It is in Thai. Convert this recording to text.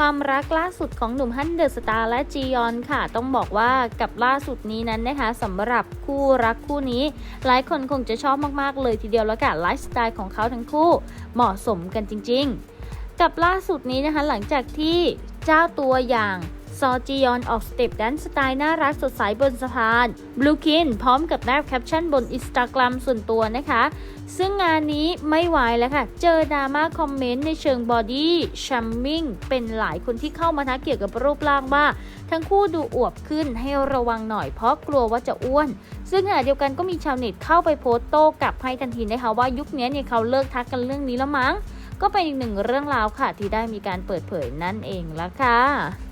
ความรักล่าสุดของหนุ่มฮันเดอร์สตาร์และจียอนค่ะ ต้องบอกว่ากับล่าสุดนี้นั้นนะคะสำหรับคู่รักคู่นี้ หลายคนคงจะชอบมากๆเลยทีเดียวแล้วกันไลฟ์สไตล์ของเขาทั้งคู่เหมาะสมกันจริง ๆ กับล่าสุดนี้นะคะหลังจากที่เจ้าตัวอย่าง ซอจียอนออกสเต็ปแดนสไตล์น่ารักสดใสบนสะพานบลูคินพร้อมกับแนบแคปชั่นบนอินสตาแกรมส่วนตัวนะคะ ซึ่งงานนี้ไม่ไหวแล้วค่ะ เจอดราม่าคอมเมนต์ในเชิงบอดี้ชัมมิ่งเป็นหลายคนที่เข้ามาทักเกี่ยวกับรูปร่างว่า ทั้งคู่ดูอวบขึ้นให้ระวังหน่อยเพราะกลัวว่าจะอ้วน ซึ่งขณะเดียวกันก็มีชาวเน็ตเข้าไปโพสต์โต้กลับให้ทันทีนะคะว่ายุคนี้เนี่ยเขาเลิกทักกันเรื่องนี้แล้วมั้งก็เป็นอีกหนึ่งเรื่องราวค่ะที่ได้มีการเปิดเผยนั่นเองละค่ะ